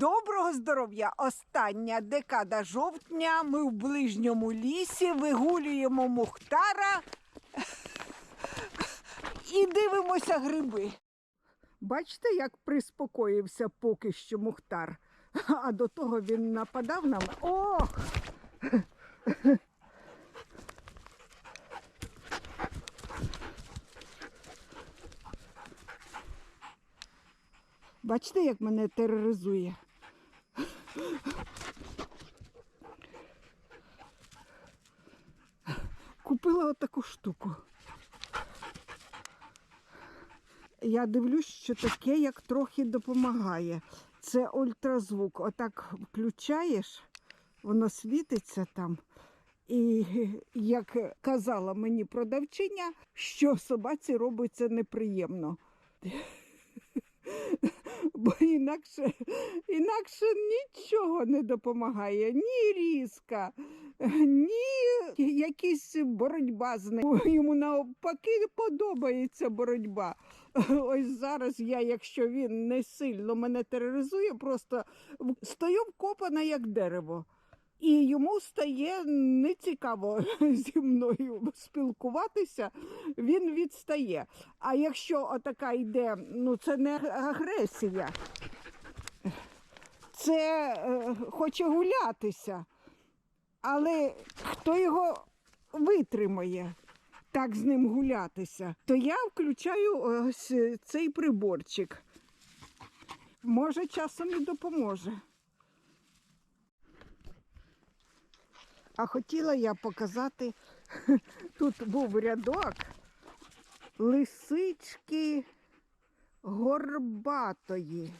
Доброго здоров'я! Остання декада жовтня. Ми в ближньому лісі вигулюємо Мухтара і дивимося гриби. Бачите, як приспокоївся поки що Мухтар. А до того він нападав на мене. Ох! Бачите, як мене тероризує. Купила отаку штуку. Я дивлюсь, що таке як трохи допомагає. Це ультразвук. Отак включаєш, воно світиться там. І як казала мені продавчиня, що собаці робиться неприємно. Бо інакше, інакше нічого не допомагає. Ні різка, ні якась боротьба з ним. Йому навпаки подобається боротьба. Ось зараз я, якщо він не сильно мене тероризує, просто стою вкопана як дерево. І йому стає нецікаво зі мною спілкуватися, він відстає. А якщо отака йде, ну це не агресія, це е, хоче гулятися. Але хто його витримає так з ним гулятися, то я включаю ось цей приборчик. Може, часом і допоможе. А хотіла я показати, тут був рядок лисички горбатої.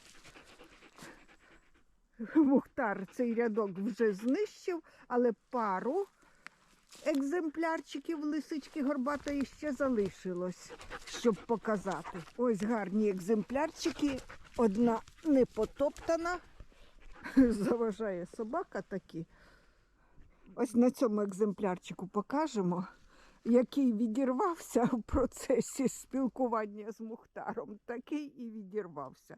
Мухтар цей рядок вже знищив, але пару екземплярчиків лисички горбатої ще залишилось, щоб показати. Ось гарні екземплярчики. Одна не потоптана, заважає собака такі. Ось на цьому екземплярчику покажемо, який відірвався в процесі спілкування з Мухтаром. Такий і відірвався.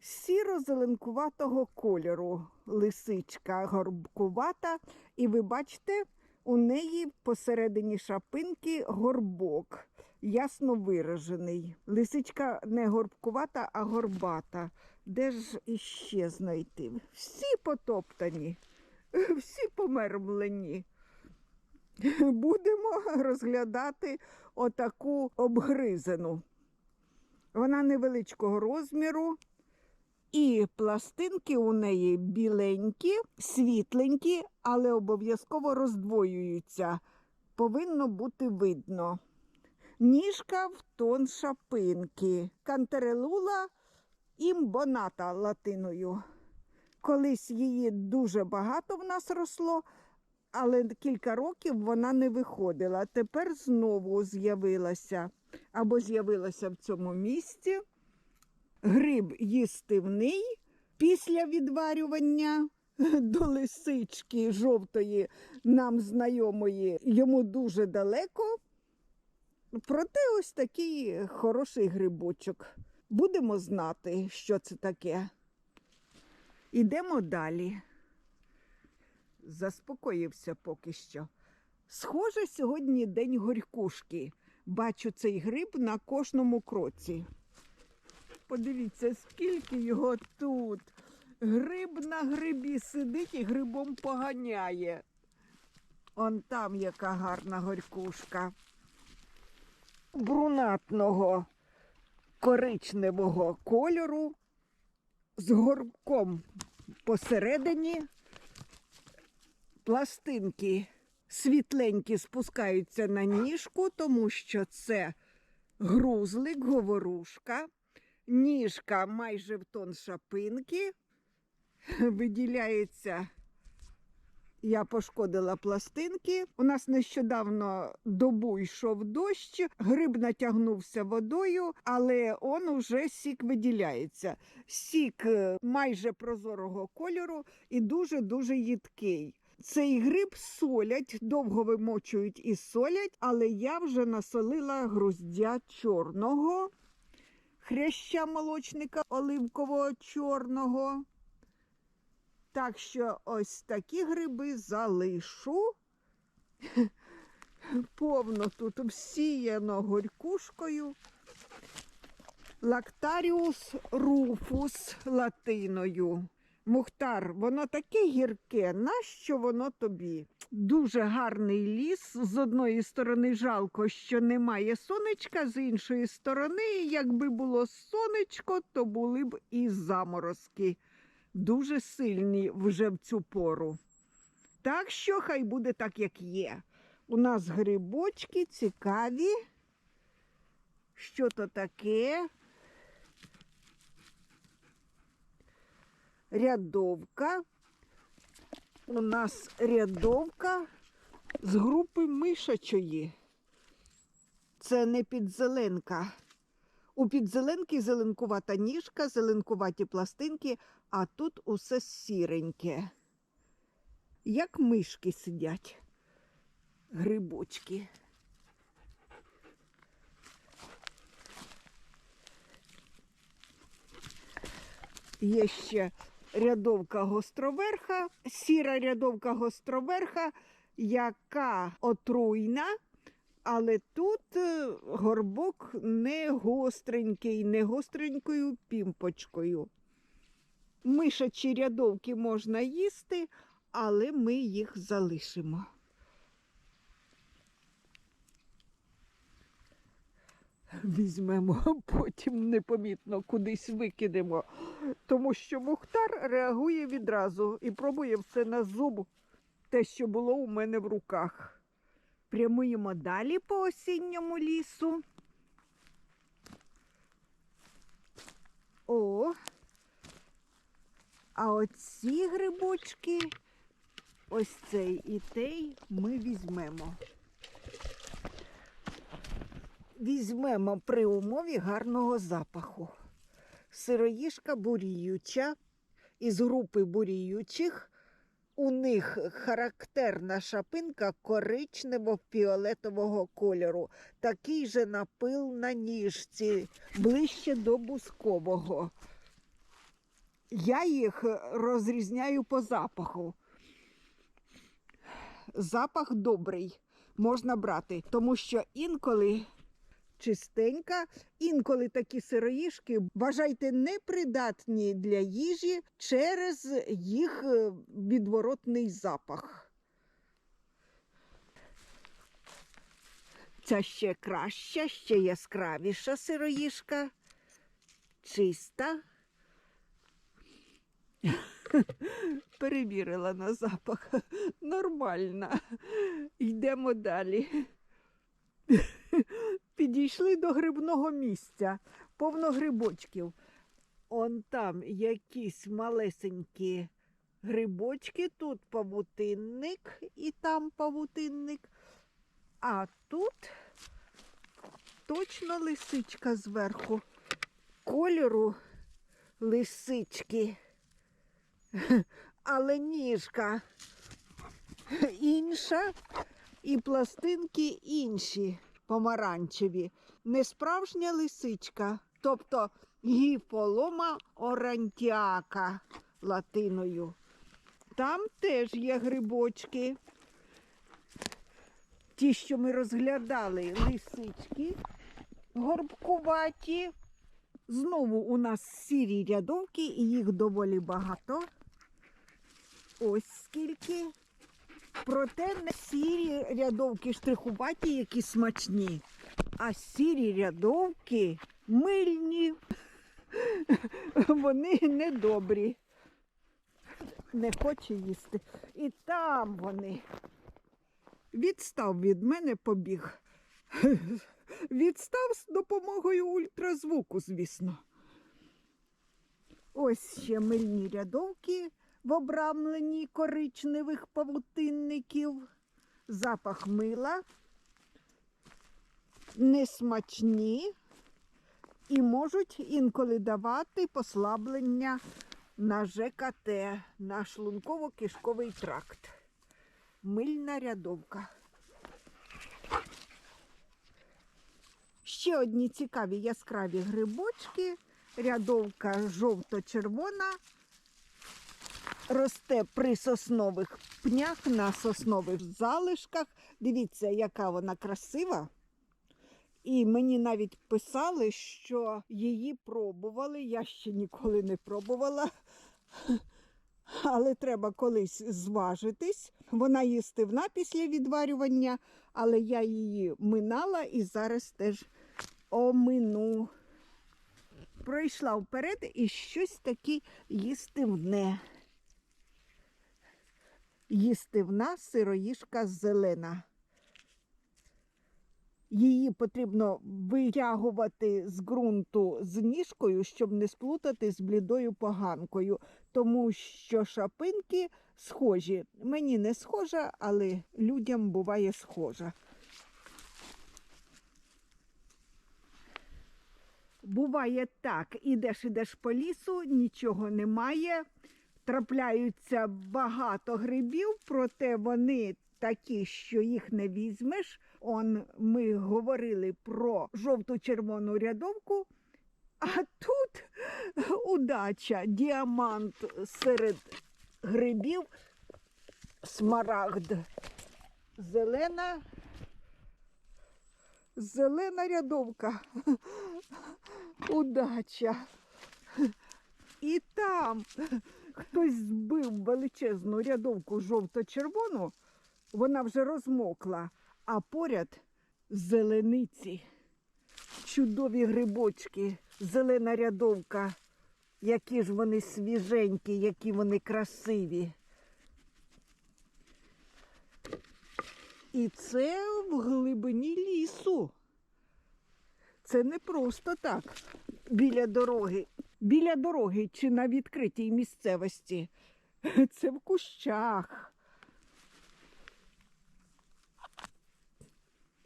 Сіро-зеленкуватого кольору лисичка горбкувата, і ви бачите, у неї посередині шапинки горбок, ясно виражений. Лисичка не горбкувата, а горбата. Де ж іще знайти? Всі потоптані всі помермлені. Будемо розглядати отаку обгризену. Вона невеличкого розміру, і пластинки у неї біленькі, світленькі, але обов'язково роздвоюються. Повинно бути видно. Ніжка в тон шапинки, кантерелула імбоната латиною. Колись її дуже багато в нас росло, але кілька років вона не виходила. Тепер знову з'явилася або з'явилася в цьому місці. Гриб їстивний після відварювання до лисички жовтої, нам знайомої, йому дуже далеко. Проте ось такий хороший грибочок. Будемо знати, що це таке. Ідемо далі. Заспокоївся поки що. Схоже, сьогодні день горькушки. Бачу цей гриб на кожному кроці. Подивіться, скільки його тут. Гриб на грибі сидить і грибом поганяє. Он там яка гарна горькушка. Брунатного коричневого кольору з горбком посередині. Пластинки світленькі спускаються на ніжку, тому що це грузлик, говорушка, ніжка майже в тон шапинки. Виділяється, я пошкодила пластинки. У нас нещодавно добу йшов дощ, гриб натягнувся водою, але он уже сік виділяється. Сік е, майже прозорого кольору і дуже-дуже їдкий. Цей гриб солять, довго вимочують і солять, але я вже насолила груздя чорного. хряща молочника оливкового чорного. Так що ось такі гриби залишу. Повно тут всіяно горькушкою. Лактаріус руфус латиною. Мухтар, воно таке гірке, нащо воно тобі? Дуже гарний ліс. З одної сторони жалко, що немає сонечка, з іншої сторони, якби було сонечко, то були б і заморозки. Дуже сильні вже в цю пору. Так що хай буде так, як є. У нас грибочки цікаві. Що то таке? Рядовка. У нас рядовка з групи мишачої. Це не підзеленка. У підзеленки зеленкувата ніжка, зеленкуваті пластинки, а тут усе сіреньке. Як мишки сидять грибочки. Є ще рядовка гостроверха, сіра рядовка гостроверха, яка отруйна, але тут е, горбок не гостренький, не гостренькою пімпочкою. Мишачі рядовки можна їсти, але ми їх залишимо. Візьмемо, потім непомітно кудись викинемо, тому що Мухтар реагує відразу і пробує все на зуб, те, що було у мене в руках. Прямуємо далі по осінньому лісу. О, а оці грибочки, ось цей і той ми візьмемо. Візьмемо при умові гарного запаху. Сироїжка буріюча із групи буріючих. У них характерна шапинка коричнево-фіолетового кольору. Такий же напил на ніжці, ближче до бускового. Я їх розрізняю по запаху. Запах добрий, можна брати, тому що інколи чистенька, інколи такі сироїшки, вважайте, непридатні для їжі через їх е, відворотний запах. Ця ще краща, ще яскравіша сироїшка, чиста. Перевірила на запах. Нормально. Йдемо далі. Підійшли до грибного місця, повно грибочків. Он там якісь малесенькі грибочки, тут павутинник і там павутинник. А тут точно лисичка зверху. Кольору лисички. Але ніжка інша і пластинки інші помаранчеві. Не справжня лисичка, тобто гіфолома орантіака латиною. Там теж є грибочки. Ті, що ми розглядали, лисички горбкуваті. Знову у нас сірі рядовки, і їх доволі багато. Ось скільки. Проте не сірі рядовки штрихуваті, які смачні, а сірі рядовки мильні. Вони недобрі. Не хоче їсти. І там вони. Відстав від мене побіг. Відстав з допомогою ультразвуку, звісно. Ось ще мильні рядовки в обрамленні коричневих павутинників, запах мила, несмачні і можуть інколи давати послаблення на ЖКТ, на шлунково-кишковий тракт. Мильна рядовка. Ще одні цікаві яскраві грибочки, рядовка жовто-червона. Росте при соснових пнях на соснових залишках. Дивіться, яка вона красива. І мені навіть писали, що її пробували. Я ще ніколи не пробувала. Але треба колись зважитись. Вона їстивна після відварювання, але я її минала і зараз теж омину. Пройшла вперед і щось таке їстивне. Їстивна сироїжка зелена. Її потрібно витягувати з ґрунту з ніжкою, щоб не сплутати з блідою поганкою, тому що шапинки схожі. Мені не схожа, але людям буває схожа. Буває так, ідеш ідеш по лісу, нічого немає. Трапляються багато грибів, проте вони такі, що їх не візьмеш. Он ми говорили про жовто-червону рядовку, а тут удача, діамант серед грибів, смарагд, зелена, зелена рядовка. Удача. І там хтось збив величезну рядовку жовто-червону, вона вже розмокла, а поряд зелениці, чудові грибочки, зелена рядовка, які ж вони свіженькі, які вони красиві. І це в глибині лісу. Це не просто так біля дороги. Біля дороги чи на відкритій місцевості. Це в кущах.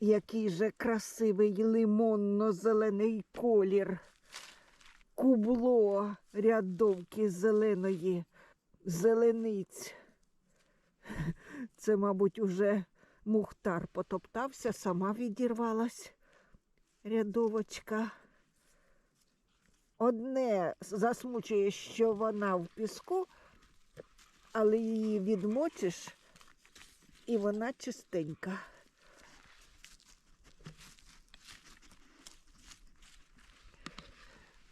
Який же красивий лимонно-зелений колір. Кубло рядовки зеленої, зелениць. Це, мабуть, уже мухтар потоптався, сама відірвалась рядовочка. Одне засмучує, що вона в піску, але її відмочиш, і вона чистенька.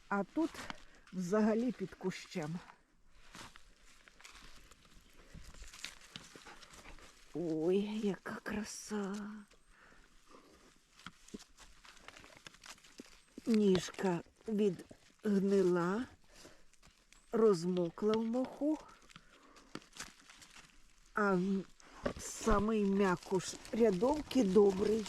А тут взагалі під кущем. Ой, яка краса. Ніжка відгнила, розмокла в моху, а самий м'якуш рядовки добрий.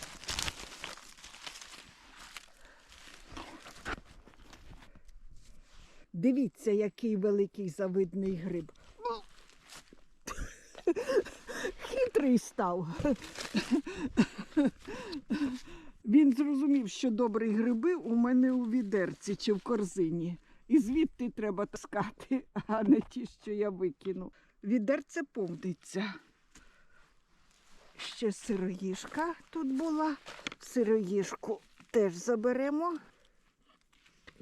Дивіться, який великий завидний гриб. Хитрий став. Він зрозумів, що добрі гриби у мене у відерці чи в корзині. І звідти треба таскати, а не ті, що я викину. Відерце повниться. Ще сироїжка тут була. Сироїжку теж заберемо.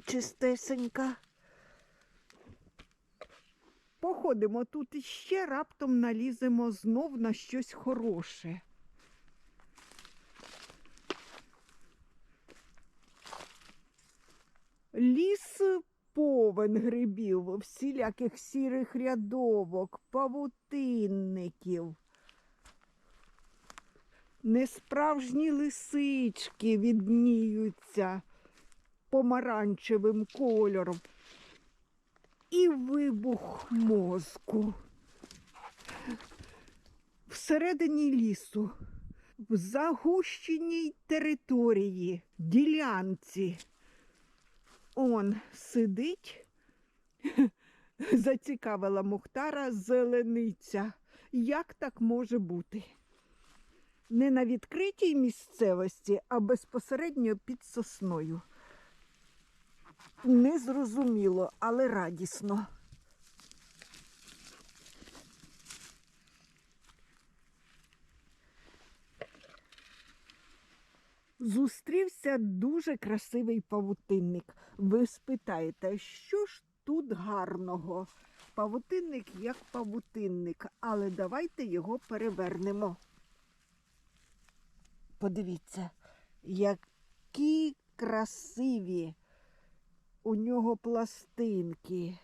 Чистесенька. Походимо тут іще, раптом наліземо знов на щось хороше. Ліс повен грибів, всіляких сірих рядовок, павутинників. Несправжні лисички відніються помаранчевим кольором. І вибух мозку. Всередині лісу, в загущеній території, ділянці. Он сидить, зацікавила Мухтара зелениця. Як так може бути? Не на відкритій місцевості, а безпосередньо під сосною. Незрозуміло, але радісно. Зустрівся дуже красивий павутинник. Ви спитаєте, що ж тут гарного? Павутинник як павутинник, але давайте його перевернемо. Подивіться, які красиві у нього пластинки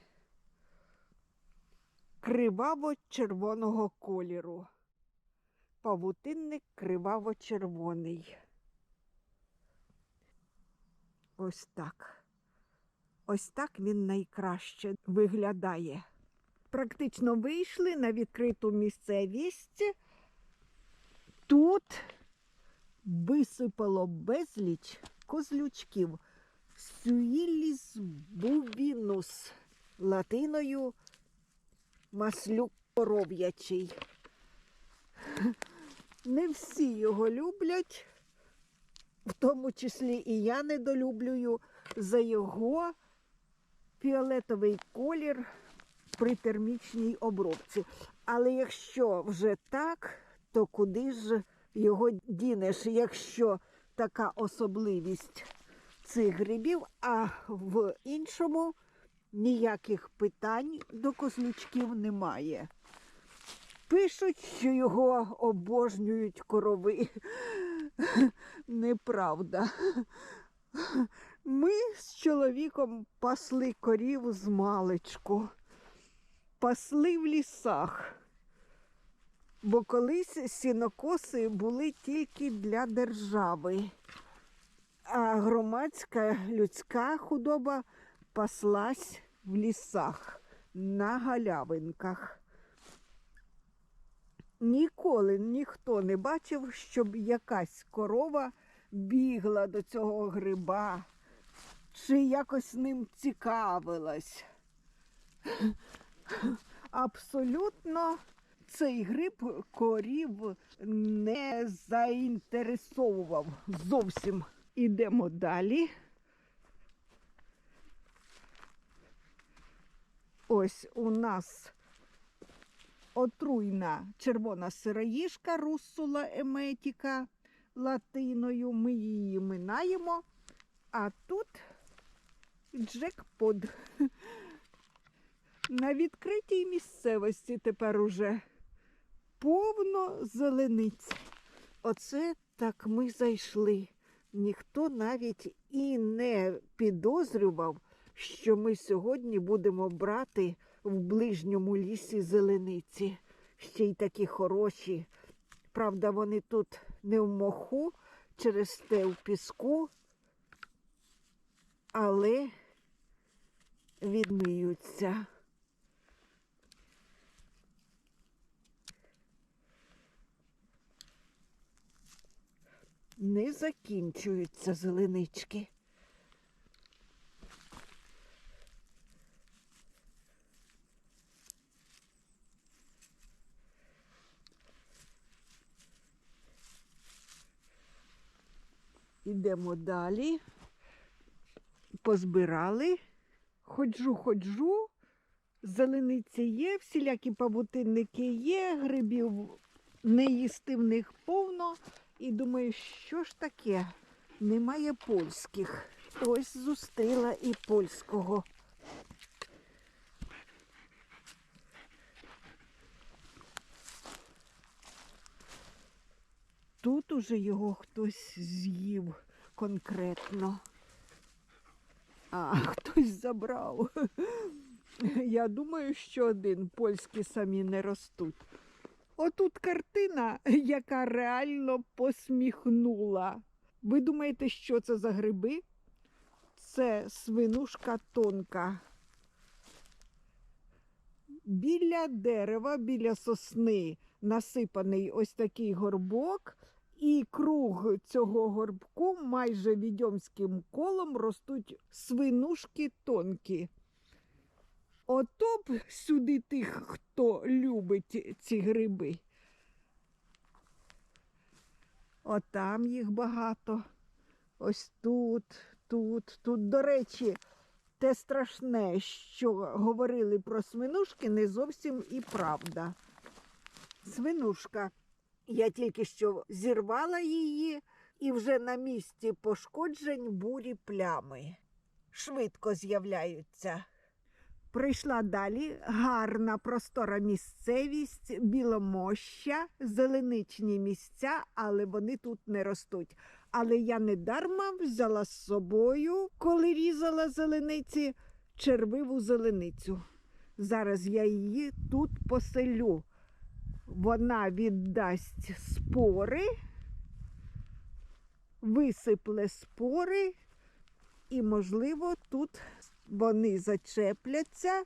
криваво-червоного кольору. Павутинник криваво-червоний. Ось так. Ось так він найкраще виглядає. Практично вийшли на відкриту місцевість. Тут висипало безліч козлючків. Сюїліс бубінус латиною маслюк коров'ячий. Не всі його люблять, в тому числі і я недолюблюю за його фіолетовий колір при термічній обробці. Але якщо вже так, то куди ж його дінеш, якщо така особливість цих грибів, а в іншому ніяких питань до козлючків немає. Пишуть, що його обожнюють корови. Неправда. Ми з чоловіком пасли корів з маличку, пасли в лісах. Бо колись сінокоси були тільки для держави, а громадська людська худоба паслась в лісах на галявинках. Ніколи ніхто не бачив, щоб якась корова бігла до цього гриба чи якось ним цікавилась. Абсолютно цей гриб корів не заінтересовував зовсім. Ідемо далі. Ось у нас отруйна червона сироїжка руссула еметіка латиною. Ми її минаємо. А тут джекпот. На відкритій місцевості тепер уже повно зелениць. Оце так ми зайшли. Ніхто навіть і не підозрював, що ми сьогодні будемо брати в ближньому лісі зелениці. Ще й такі хороші. Правда, вони тут не в моху, через те в піску, але відмиються. Не закінчуються зеленички. Ідемо далі. Позбирали. Ходжу, ходжу. Зелениці є, всілякі павутинники є, грибів неїстивних повно. І думаю, що ж таке? Немає польських. Ось зустріла і польського. Тут уже його хтось з'їв конкретно. А, хтось забрав. Я думаю, що один польські самі не ростуть. Отут картина, яка реально посміхнула. Ви думаєте, що це за гриби? Це свинушка тонка. Біля дерева, біля сосни насипаний ось такий горбок, і круг цього горбку майже відьомським колом ростуть свинушки тонкі. Ото б сюди тих, хто любить ці гриби. Отам їх багато. Ось тут, тут, тут. До речі, те страшне, що говорили про свинушки, не зовсім і правда. Свинушка. Я тільки що зірвала її, І вже на місці пошкоджень бурі плями. Швидко з'являються. Прийшла далі гарна простора місцевість, біломоща, зеленичні місця, але вони тут не ростуть. Але я не дарма взяла з собою, коли різала зелениці, червиву зеленицю. Зараз я її тут поселю. Вона віддасть спори, висипле спори, і, можливо, тут вони зачепляться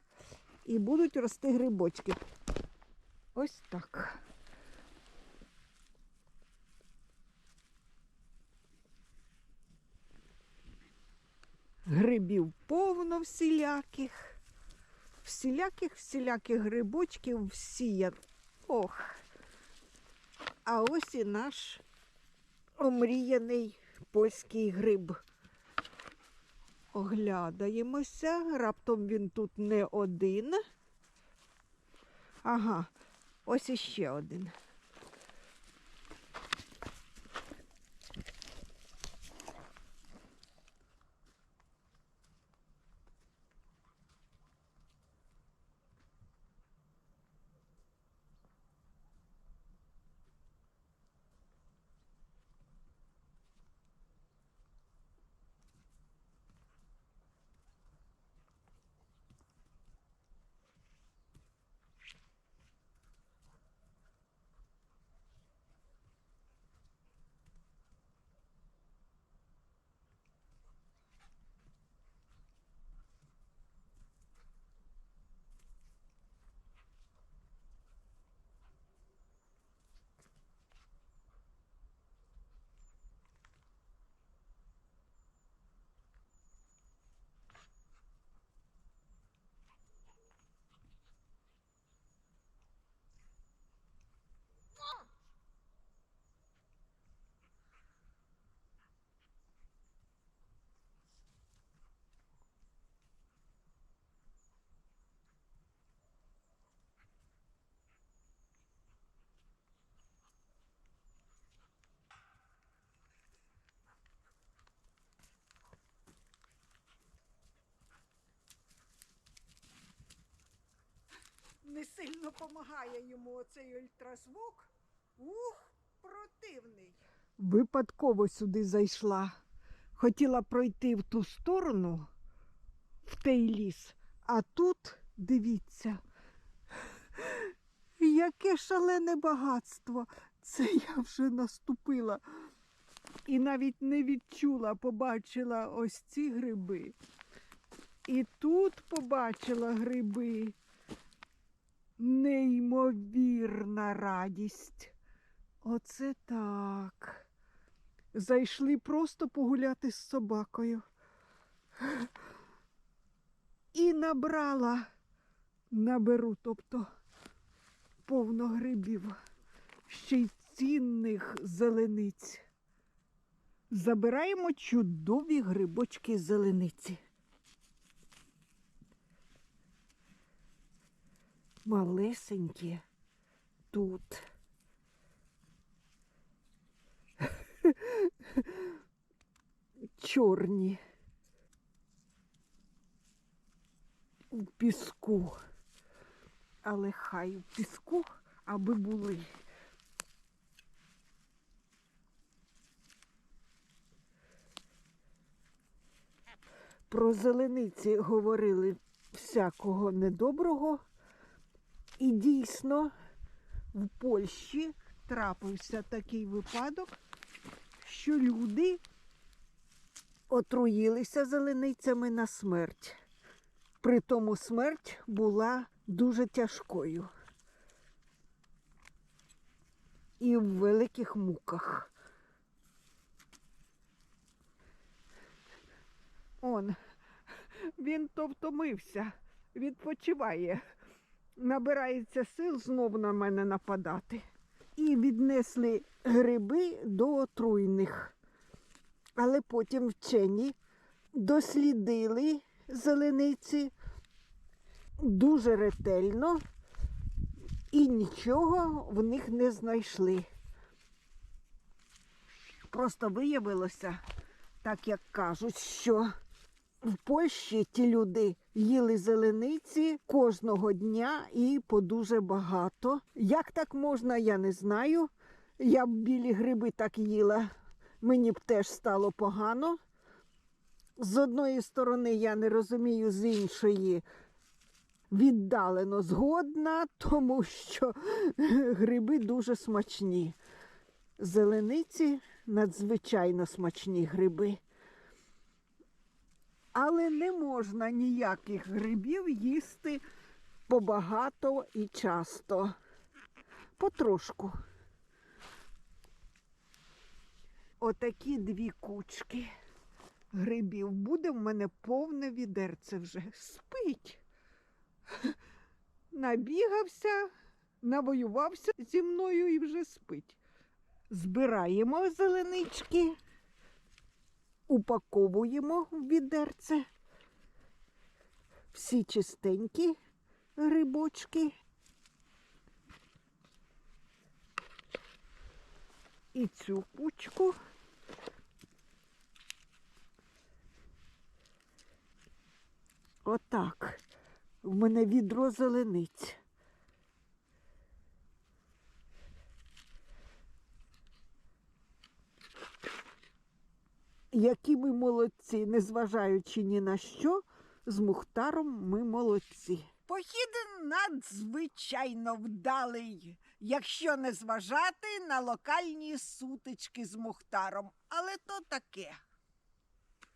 і будуть рости грибочки. Ось так. Грибів повно всіляких. Всіляких, всіляких грибочків всія. Ох. А ось і наш омріяний польський гриб. Оглядаємося. Раптом він тут не один. Ага, ось іще один. Не сильно допомагає йому оцей ультразвук. Ух, противний. Випадково сюди зайшла. Хотіла пройти в ту сторону, в той ліс, а тут, дивіться, яке шалене багатство. Це я вже наступила. І навіть не відчула, побачила ось ці гриби. І тут побачила гриби. Неймовірна радість. Оце так. Зайшли просто погуляти з собакою. І набрала, наберу, тобто повно грибів, ще й цінних зелениць. Забираємо чудові грибочки зелениці. Малесенькі тут. Чорні. У піску. Але хай у піску, аби були. Про зелениці говорили всякого недоброго. І дійсно в Польщі трапився такий випадок, що люди отруїлися зеленицями на смерть. Притому смерть була дуже тяжкою і в великих муках. Он, він то втомився, відпочиває набирається сил знов на мене нападати. І віднесли гриби до отруйних. Але потім вчені дослідили зелениці дуже ретельно і нічого в них не знайшли. Просто виявилося, так як кажуть, що в Польщі ті люди їли зелениці кожного дня і по дуже багато. Як так можна, я не знаю. Я б білі гриби так їла, мені б теж стало погано. З одної сторони, я не розумію, з іншої віддалено згодна, тому що гриби дуже смачні. Зелениці надзвичайно смачні гриби. Але не можна ніяких грибів їсти побагато і часто. Потрошку. Отакі дві кучки грибів. Буде в мене повне відерце вже. Спить. Набігався, навоювався зі мною і вже спить. Збираємо зеленички, упаковуємо в відерце. Всі чистенькі грибочки. І цю кучку. Отак. В мене відро зелениць. Які ми молодці, незважаючи ні на що, з Мухтаром ми молодці. Похід надзвичайно вдалий, якщо не зважати на локальні сутички з Мухтаром. Але то таке.